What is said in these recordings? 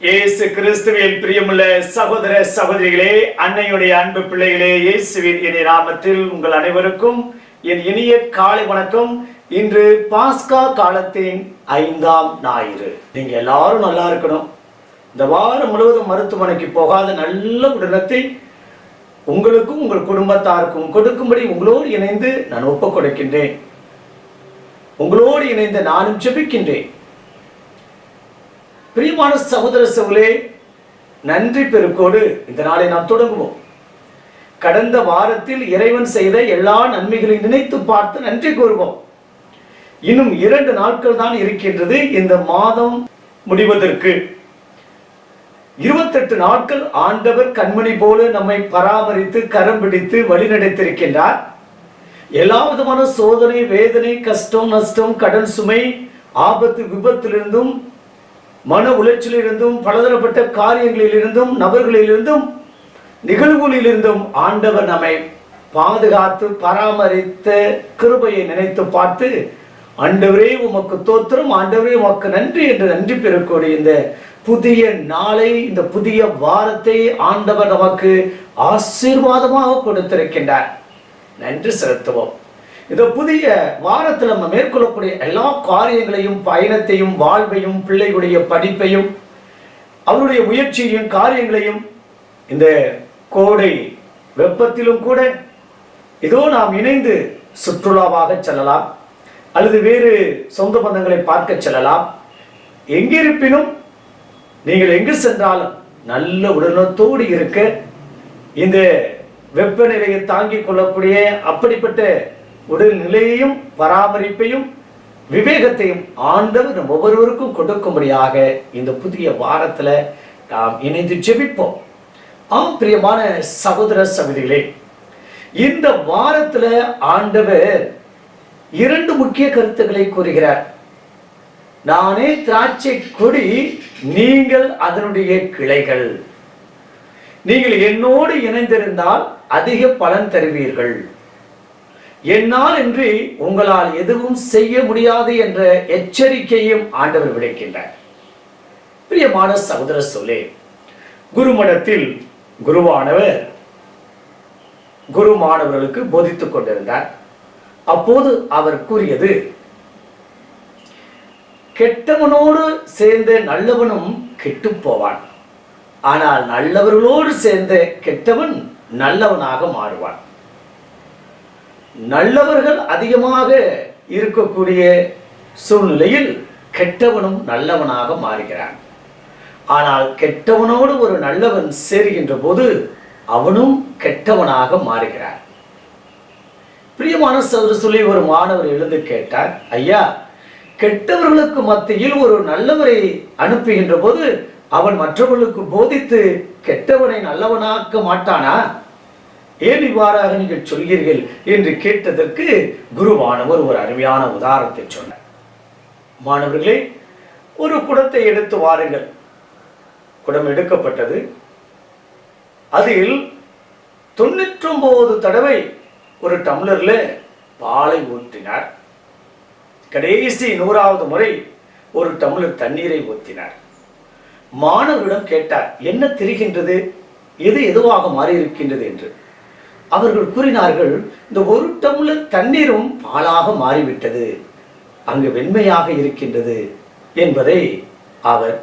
இயேசு கிறிஸ்துவின் பிரியமுள்ள சகோதர சகோதரிகளே அன்னையுடைய அன்பு பிள்ளைகளே இயேசுவின் இனி நாமத்தில் உங்கள் அனைவருக்கும் என் இனிய காலை வணக்கம். இன்று பாஸ்கா காலத்தின் ஐந்தாம் ஞாயிறு. நீங்க எல்லாரும் நல்லா இருக்கணும். இந்த வாரம் முழுவதும் மருத்துவமனைக்கு போகாத நல்ல உடனத்தை உங்களுக்கும் உங்கள் குடும்பத்தாருக்கும் கொடுக்கும்படி உங்களோடு இணைந்து நான் ஒப்புக் கொடுக்கின்றேன் உங்களோடு இணைந்து நானும் செபிக்கின்றேன் பிரியமான சகோதர சகோதரே நன்றி பெருக்கோடு இந்த நாளை நாம் தொடங்குவோம். கடந்த வாரத்தில் இறைவன் செய்த எல்லா நன்மைகளையும் நினைத்து பார்த்து நன்றி கூறுவோம். இன்னும் இரண்டு நாட்கள் தான் இருக்கின்றது இந்த மாதம் முடிவதற்கு. இருபத்தெட்டு நாட்கள் ஆண்டவர் கண்மணி போல நம்மை பராமரித்து கரம் பிடித்து வழிநடத்திருக்கின்றார் எல்லா விதமான சோதனை வேதனை கஷ்டம் நஷ்டம் கடன் சுமை ஆபத்து விபத்திலிருந்தும் மன உளைச்சலிலிருந்தும் பலதரப்பட்ட காரியங்களிலிருந்தும் நபர்களிலிருந்தும் நிகழ்வுகளிலிருந்தும் ஆண்டவர் நம்மை பாதுகாத்து பராமரித்த கிருபையை நினைத்து பார்த்து ஆண்டவரே உமக்கு தோத்திரம் ஆண்டவரே உமக்கு நன்றி என்று நன்றி பெறக்கூடிய இந்த புதிய நாளை இந்த புதிய வாரத்தை ஆண்டவர் நமக்கு ஆசீர்வாதமாக கொடுத்திருக்கின்றார். நன்றி செலுத்துவோம். இந்த புதிய வாரத்தில் நம்ம மேற்கொள்ளக்கூடிய எல்லா காரியங்களையும் பயணத்தையும் வாழ்வையும் பிள்ளைகளுடைய படிப்பையும் அவருடைய முயற்சியையும் காரியங்களையும் இந்த கோடை வெப்பத்திலும் கூட இதோ நாம் இணைந்து சுற்றுலாவாக செல்லலாம். அல்லது வேறு சொந்த பந்தங்களை பார்க்க செல்லலாம். எங்கிருப்பினும் நீங்கள் எங்கு சென்றாலும் நல்ல உடலத்தோடு இருக்க இந்த வெப்பநிலையை தாங்கிக் கொள்ளக்கூடிய அப்படிப்பட்ட உடல்நிலையையும் பராமரிப்பையும் விவேகத்தையும் ஆண்டவர் நம் ஒவ்வொருவருக்கும் கொடுக்கும்படியாக இந்த புதிய வாரத்தில் நாம் இணைந்து ஜெபிப்போம். ஆம் பிரியமான சகோதர சகோதரிகளே இந்த வாரத்தில் ஆண்டவர் இரண்டு முக்கிய கருத்துக்களை கூறுகிறார். நானே திராட்சை கொடி நீங்கள் அதனுடைய கிளைகள். நீங்கள் என்னோடு இணைந்திருந்தால் அதிக பலன் தருவீர்கள். என்னால் என்று உங்களால் எதுவும் செய்ய முடியாது என்ற எச்சரிக்கையும் ஆண்டவர் விடுக்கின்றார். பிரியமான சகோதர சொல்லே குருமடத்தில் குருவானவர் குரு மாணவர்களுக்கு போதித்துக் கொண்டிருந்தார். அப்போது அவர் கூறியது கெட்டவனோடு சேர்ந்த நல்லவனும் கெட்டு போவான். ஆனால் நல்லவர்களோடு சேர்ந்த கெட்டவன் நல்லவனாக மாறுவான். நல்லவர்கள் அதிகமாக இருக்கக்கூடிய சூழ்நிலையில் கெட்டவனும் நல்லவனாக மாறுகிறான். ஆனால் கெட்டவனோடு ஒரு நல்லவன் சேருகின்ற போது அவனும் கெட்டவனாக மாறுகிறான். பிரியமான சதுர சொல்லி ஒரு மாணவர் எழுந்து கேட்டார் ஐயா கெட்டவர்களுக்கு மத்தியில் ஒரு நல்லவரை அனுப்புகின்ற போது அவன் மற்றவர்களுக்கு போதித்து கெட்டவனை நல்லவனாக்க மாட்டானா? ஏன் இவ்வாறாக நீங்கள் சொல்கிறீர்கள் என்று கேட்டதற்கு குருவானவர் ஒரு அருமையான உதாரணத்தை சொன்னார். மாணவர்களே ஒரு குடத்தை எடுத்து வாருங்கள். குடம் எடுக்கப்பட்டது. அதில் தொண்ணூற்றொன்பது தடவை ஒரு டம்ளர்ல பாலை ஊற்றினார். கடைசி நூறாவது முறை ஒரு டம்ளர் தண்ணீரை ஊற்றினார். மாணவரிடம் கேட்டார் என்ன தெரிகின்றது? எது எதுவாக மாறி இருக்கின்றது என்று. அவர்கள் கூறினார்கள் இந்த ஒரு டம்ளர் தண்ணீரும் பாலாக மாறிவிட்டது அங்கு வெண்மையாக இருக்கின்றது என்பதை அவர்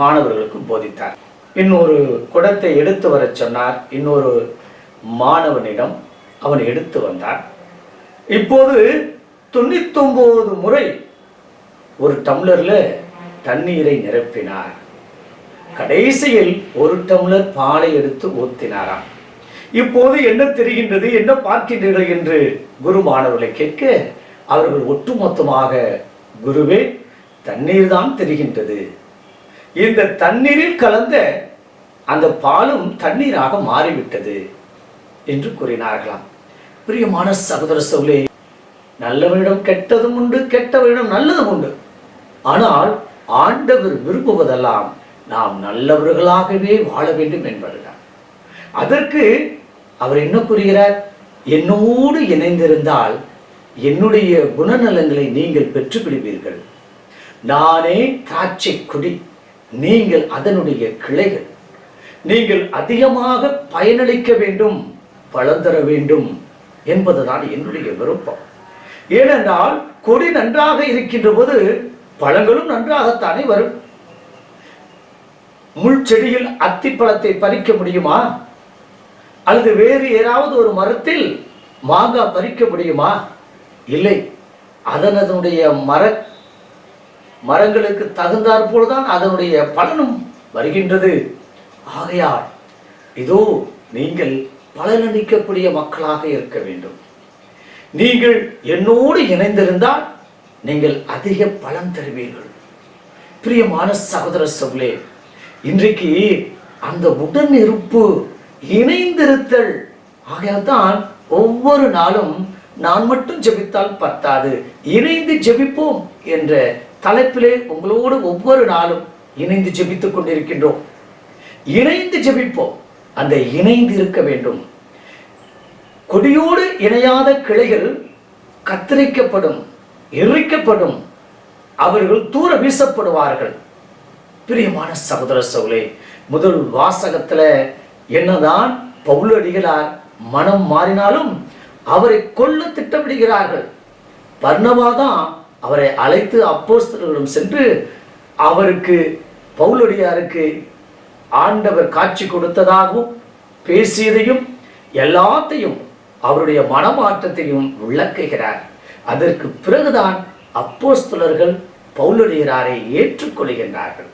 மாணவர்களுக்கு போதித்தார். இன்னொரு குடத்தை எடுத்து வரச் சொன்னார். இன்னொரு மாணவனிடம் அவன் எடுத்து வந்தார் இப்போது தொண்ணூத்தொன்பது முறை ஒரு டம்ளர்ல தண்ணீரை நிரப்பினார். கடைசியில் ஒரு டம்ளர் பாலை எடுத்து ஊத்தினாராம். இப்போது என்ன தெரிகின்றது என்ன பார்க்கின்றீர்கள் என்று குரு மாணவர்களை கேட்க அவர்கள் ஒட்டுமொத்தமாக குருவே தண்ணீர் தான் தெரிகின்றது. இந்த தண்ணீரில் கலந்த அந்த பாலும் தண்ணீராக மாறிவிட்டது என்று கூறினார்களாம். பிரியமான சகோதர சொல்லே நல்லவனிடம் கெட்டதும் உண்டு கெட்டவனிடம் நல்லதும் உண்டு. ஆனால் ஆண்டவர் விரும்புவதெல்லாம் நாம் நல்லவர்களாகவே வாழ வேண்டும் என்பதுதான். அதற்கு அவர் என்ன கூறுகிறார்? என்னோடு இணைந்திருந்தால் என்னுடைய குணநலங்களை நீங்கள் பெற்றுப்பிடிப்பீர்கள். நானே காட்சி கொடி நீங்கள் அதனுடைய கிளைகள். நீங்கள் அதிகமாக பயனளிக்க வேண்டும் பலன் தர வேண்டும் என்பதுதான் என்னுடைய விருப்பம். ஏனென்றால் கொடி நன்றாக இருக்கின்ற போது பழங்களும் நன்றாகத்தானே வரும். முள் செடியில் அத்திப்பழத்தை பறிக்க முடியுமா? அல்லது வேறு ஏதாவது ஒரு மரத்தில் மாங்காய் பறிக்க முடியுமா? இல்லை. அதனதனுடைய மர மரங்களுக்கு தகுந்தாற்போல் தான் அதனுடைய பலனும் வருகின்றது. ஆகையால் இதோ நீங்கள் பலனளிக்கக்கூடிய மக்களாக இருக்க வேண்டும். நீங்கள் என்னோடு இணைந்திருந்தால் நீங்கள் அதிக பலன் தருவீர்கள். பிரியமான சகோதர சொல்லே இன்றைக்கு அந்த உடன் இருப்பு இணைந்திருத்தல். ஆகையால் தான் ஒவ்வொரு நாளும் நான் மட்டும் ஜெபித்தால் பத்தாது. இணைந்து ஜெபிப்போம் என்ற தலைப்பிலே உங்களோடு ஒவ்வொரு நாளும் இணைந்து ஜெபித்துக் கொண்டிருக்கின்றோம். இணைந்து ஜெபிப்போம். அந்த இணைந்து இருக்க வேண்டும். கொடியோடு இணையாத கிளைகள் கத்தரிக்கப்படும் எரிக்கப்படும். அவர்கள் தூர வீசப்படுவார்கள். பிரியமான சகோதர சவுலே முதல் வாசகத்துல என்னதான் பவுலடிகளார் மனம் மாறினாலும் அவரை கொல்ல திட்டமிடுகிறார்கள். பர்ணவா தான் அவரை அழைத்து அப்போஸ்தலர்களிடம் சென்று அவருக்கு பவுலடியாருக்கு ஆண்டவர் காட்சி கொடுத்ததாகவும் பேசியதையும் எல்லாத்தையும் அவருடைய மனமாற்றத்தையும் விளக்குகிறார். அதற்கு பிறகுதான் அப்போஸ்தலர்கள் பவுலடியாரை ஏற்றுக்கொள்கின்றார்கள்.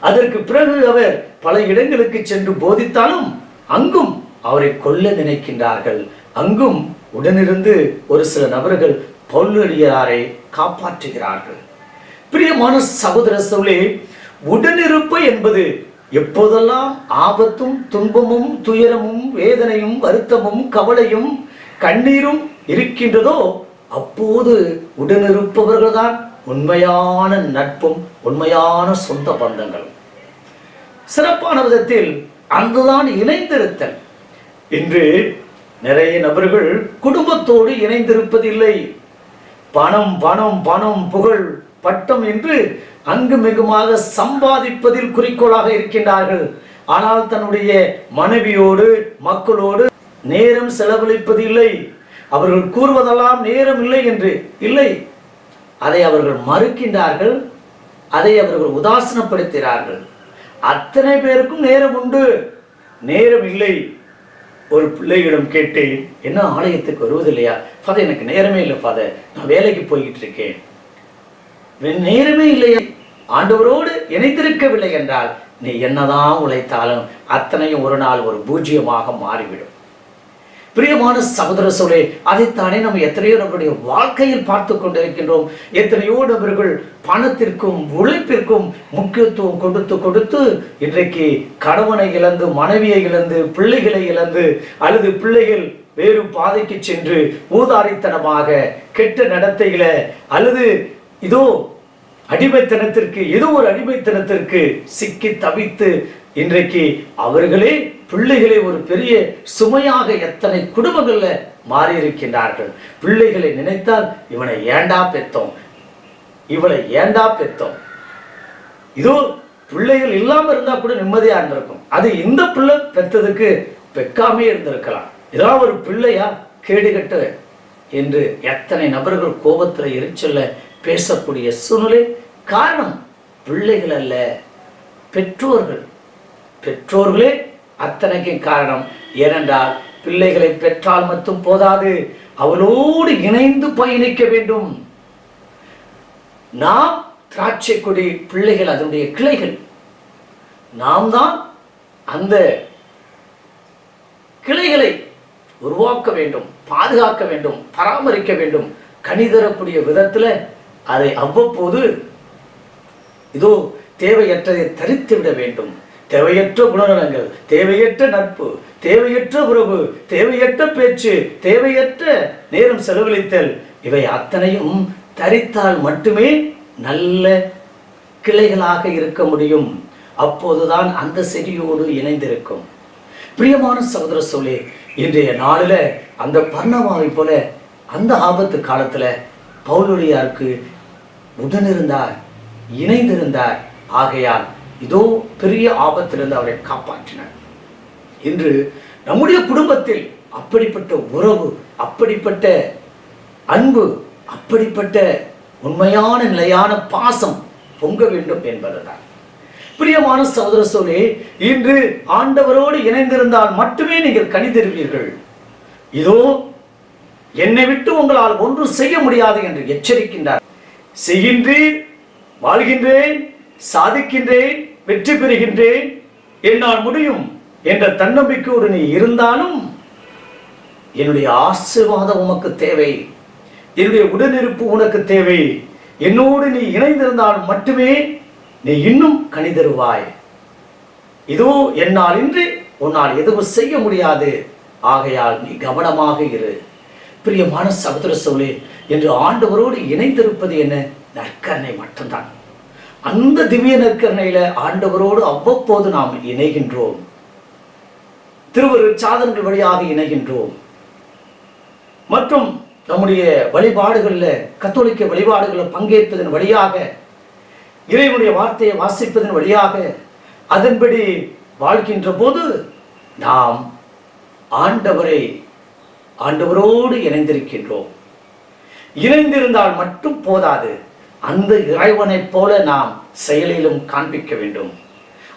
அதற்கு பிறகு அவர் பல இடங்களுக்கு சென்று போதித்தாலும் அங்கும் அவரை கொல்ல நினைக்கின்றார்கள். அங்கும் உடனிருந்து ஒரு சில நபர்கள் பவுலடியாரை காப்பாற்றுகிறார்கள். பிரியமான சகோதர சொல்லே உடனிருப்பு என்பது எப்போதெல்லாம் ஆபத்தும் துன்பமும் துயரமும் வேதனையும் வருத்தமும் கவலையும் கண்ணீரும் இருக்கின்றதோ அப்போது உடனிருப்பவர்கள்தான். உண்மையான நட்பும் உண்மையான சொந்த பந்தங்களும் சிறப்பான விதத்தில் அங்குதான் இணைந்திருத்தல். இன்று நிறைய நபர்கள் குடும்பத்தோடு இணைந்திருப்பதில்லை. பணம் பணம் பணம் புகழ் பட்டம் என்று அங்கு மிகுமாக சம்பாதிப்பதில் குறிக்கோளாக இருக்கின்றார்கள். ஆனால் தன்னுடைய மனைவியோடு மக்களோடு நேரம் செலவழிப்பது இல்லை அவர்கள் கூறுவதெல்லாம் நேரம் இல்லை என்று இல்லை. அதை அவர்கள் மறுக்கின்றார்கள் அதை அவர்கள் உதாசனப்படுத்துகிறார்கள். அத்தனை பேருக்கும் நேரம் உண்டு. நேரம் இல்லை. ஒரு பிள்ளையிடம் கேட்டேன் என்ன ஆலயத்துக்கு வருவதில்லையா? ஃபாதர் எனக்கு நேரமே இல்லை ஃபாதர். நான் வேலைக்கு போய்கிட்டு இருக்கேன் வெ- நேரமே இல்லையா. ஆண்டவரோடு இணைத்திருக்கவில்லை என்றால் நீ என்னதான் உழைத்தாலும் அத்தனையும் ஒரு நாள் ஒரு பூஜ்ஜியமாக மாறிவிடும். பிரியமான சகோதர சோழே அதைத்தானே நம்ம எத்தனையோ நம்முடைய வாழ்க்கையில் பார்த்து கொண்டிருக்கின்றோம். எத்தனையோ நபர்கள் பணத்திற்கும் உழைப்பிற்கும் முக்கியத்துவம் கொடுத்து கொடுத்து இன்றைக்கு கணவனை இழந்து மனைவியை இழந்து பிள்ளைகளை இழந்து அல்லது பிள்ளைகள் வேறு பாதைக்கு சென்று ஊதாரித்தனமாக கெட்ட நடத்தையில அல்லது இதோ அடிமைத்தனத்திற்கு ஏதோ ஒரு அடிமைத்தனத்திற்கு சிக்கி தவித்து இன்றைக்கு அவர்களே பிள்ளைகளை ஒரு பெரிய சுமையாக எத்தனை குடும்பங்கள்ல மாறி இருக்கின்றார்கள் பிள்ளைகளை நினைத்தால் இவனை ஏண்டா பெத்தோம்? இவளை ஏண்டா பெத்தோம்? இதோ பிள்ளைகள் இல்லாமல் இருந்தா கூட நிம்மதியாக இருந்திருக்கும். அது இந்த பிள்ளை பெத்ததுக்கு பெக்காமே இருந்திருக்கலாம். இதெல்லாம் ஒரு பிள்ளையா கேடுகட்டு என்று எத்தனை நபர்கள் கோபத்துல எரிச்சல்ல பேசக்கூடிய சூழ்நிலை. காரணம் பிள்ளைகள் அல்ல பெற்றோர்கள். பெற்றோர்களே அத்தனைக்கும் காரணம் ஏனென்றால் பிள்ளைகளை பெற்றால் மட்டும் போதாது அவளோடு இணைந்து பயணிக்க வேண்டும். நாம் திராட்சை கொடி பிள்ளைகள் அதனுடைய கிளைகள். நாம் தான் அந்த கிளைகளை உருவாக்க வேண்டும் பாதுகாக்க வேண்டும் பராமரிக்க வேண்டும். கனி தரக்கூடிய விதத்துல அதை அவ்வப்போது இதோ தேவையற்றதை தரித்து விட வேண்டும். தேவையற்ற குணநலங்கள் தேவையற்ற நட்பு தேவையற்ற உறவு தேவையற்ற பேச்சு தேவையற்ற நேரம் செலவழித்தல் இவை அத்தனையும் தரித்தால் மட்டுமே நல்ல கிளைகளாக இருக்க முடியும். அப்போதுதான் அந்த செடியோடு இணைந்திருக்கும். பிரியமான சகோதர சொல்லி இன்றைய நாளில் அந்த பர்ணமாவை போல அந்த ஆபத்து காலத்துல பவுலுடையாருக்கு உடனிருந்தார் இணைந்திருந்தார். ஆகையால் இதோ பெரிய ஆபத்திலிருந்து அவரை காப்பாற்றினார். இன்று நம்முடைய குடும்பத்தில் அப்படிப்பட்ட உறவு அப்படிப்பட்ட அன்பு அப்படிப்பட்ட உண்மையான நிலையான பாசம் பொங்க வேண்டும் என்பதுதான். பிரியமான சகோதர சோழே இன்று ஆண்டவரோடு இணைந்திருந்தால் மட்டுமே நீங்கள் கணிதருவீர்கள் இதோ என்னை விட்டு உங்களால் ஒன்றும் செய்ய முடியாது என்று எச்சரிக்கின்றார். செய்கின்றேன் வாழ்கின்றேன் சாதிக்கின்றேன் வெற்றி பெறுகின்றேன். என்னால் முடியும் என்ற தன்னம்பிக்கையோடு நீ இருந்தாலும் என்னுடைய ஆசீர்வாதம் உமக்கு தேவை. என்னுடைய உடனிருப்பு உனக்கு தேவை. என்னோடு நீ இணைந்திருந்தால் மட்டுமே நீ இன்னும் கணிதருவாய் இதோ என்னால் இன்று உன்னால் எதுவும் செய்ய முடியாது. ஆகையால் நீ கவனமாக இரு. பிரியமான சகோதர சோழே என்று ஆண்டவரோடு இணைந்திருப்பது என்ன? நற்கரணை மட்டும்தான். அந்த திவ்ய நற்கரணையில ஆண்டவரோடு அவ்வப்போது நாம் இணைகின்றோம். திருவரு சாதனங்கள் வழியாக இணைகின்றோம். மற்றும் நம்முடைய வழிபாடுகளில் கத்தோலிக்க வழிபாடுகளில் பங்கேற்பதன் வழியாக இறைவனுடைய வார்த்தையை வாசிப்பதன் வழியாக அதன்படி வாழ்கின்ற போது நாம் ஆண்டவரை ஆண்டவரோடு இணைந்திருக்கின்றோம். இணைந்திருந்தால் மட்டும் போதாது. அந்த இறைவனைப் போல நாம் செயலிலும் காண்பிக்க வேண்டும்.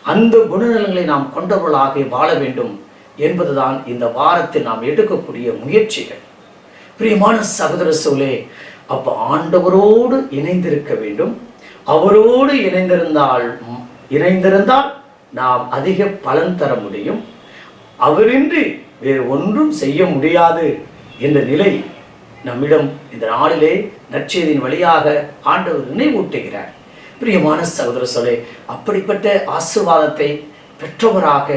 அந்த குணநலங்களை நாம் கொண்டவர்களாக வாழ வேண்டும் என்பதுதான் இந்த வாரத்தில் நாம் எடுக்கக்கூடிய முயற்சிகள். பிரியமான சகோதர சோலே அப்போ ஆண்டவரோடு இணைந்திருக்க வேண்டும். அவரோடு இணைந்திருந்தால் இணைந்திருந்தால் நாம் அதிக பலன் தர முடியும். அவரின்றி வேறு ஒன்றும் செய்ய முடியாது என்ற நிலை நம்மிடம் இந்த நாளிலே நற்செய்தியின் வழியாக ஆண்டவர் நினைவூட்டுகிறார். பிரியமான சகோதர சொல்லே அப்படிப்பட்ட ஆசிர்வாதத்தை பெற்றவராக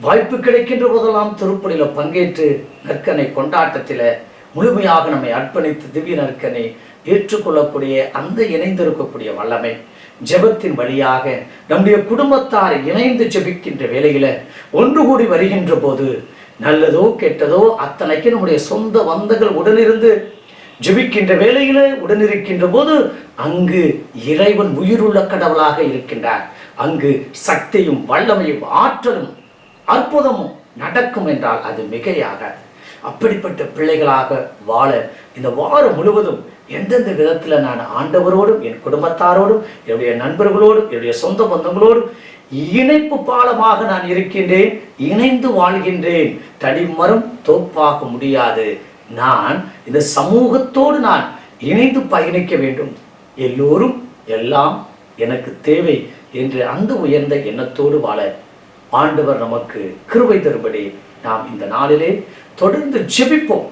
வாய்ப்பு கிடைக்கின்ற போதெல்லாம் திருப்பலியில பங்கேற்று நற்கனை கொண்டாட்டத்தில் முழுமையாக நம்மை அர்ப்பணித்து திவ்ய நற்கனை ஏற்றுக்கொள்ளக்கூடிய அந்த இணைந்திருக்கக்கூடிய வல்லமை ஜெபத்தின் வழியாக நம்முடைய குடும்பத்தார் இணைந்து ஜெபிக்கின்ற வேலையில் ஒன்று கூடி வருகின்ற போது நல்லதோ கெட்டதோ அத்தனைக்கு நம்முடைய சொந்த வந்தங்கள் உடனிருந்து ஜெபிக்கின்ற வேலையில உடனிருக்கின்ற போது அங்கு இறைவன் உயிருள்ள கடவுளாக இருக்கின்றார். அங்கு சக்தியும் வல்லமையும் ஆற்றலும் அற்புதமும் நடக்கும் என்றால் அது மிகையாகாது. அப்படிப்பட்ட பிள்ளைகளாக வாழ இந்த வாரம் முழுவதும் எந்தெந்த விதத்தில் நான் ஆண்டவரோடும் என் குடும்பத்தாரோடும் என்னுடைய நண்பர்களோடும் என்னுடைய சொந்த பந்தங்களோடும் இணைப்பு பாலமாக நான் இருக்கின்றேன் இணைந்து வாழ்கின்றேன். தடிமரம் தோப்பாக முடியாது. நான் இந்த சமூகத்தோடு நான் இணைந்து பயணிக்க வேண்டும். எல்லோரும் எல்லாம் எனக்கு தேவை என்று அந்த உயர்ந்த எண்ணத்தோடு வாழ. ஆண்டவர் நமக்கு கிருவை தரும்படி நாம் இந்த நாளிலே தொடர்ந்து ஜெபிப்போம்.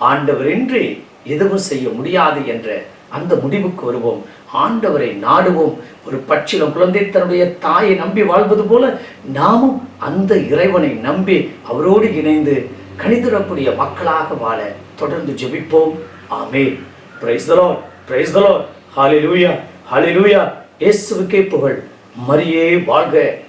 ஆண்டவரின்றி எதுவும் செய்ய முடியாது என்ற அந்த முடிவுக்கு வருவோம். ஆண்டவரை நாடுவோம். ஒரு பட்சிலும் குழந்தை தன்னுடைய தாயை நம்பி வாழ்வது போல நாமும் அந்த இறைவனை நம்பி அவரோடு இணைந்து கணிதரக்கூடிய மக்களாக வாழ தொடர்ந்து ஜெபிப்போம். ஆமே பிரைஸ் தலோ பிரைஸ் தலோ ஹாலி லூயா ஹாலி லூயா இயேசுவுக்கே புகழ். மரியே வாழ்க.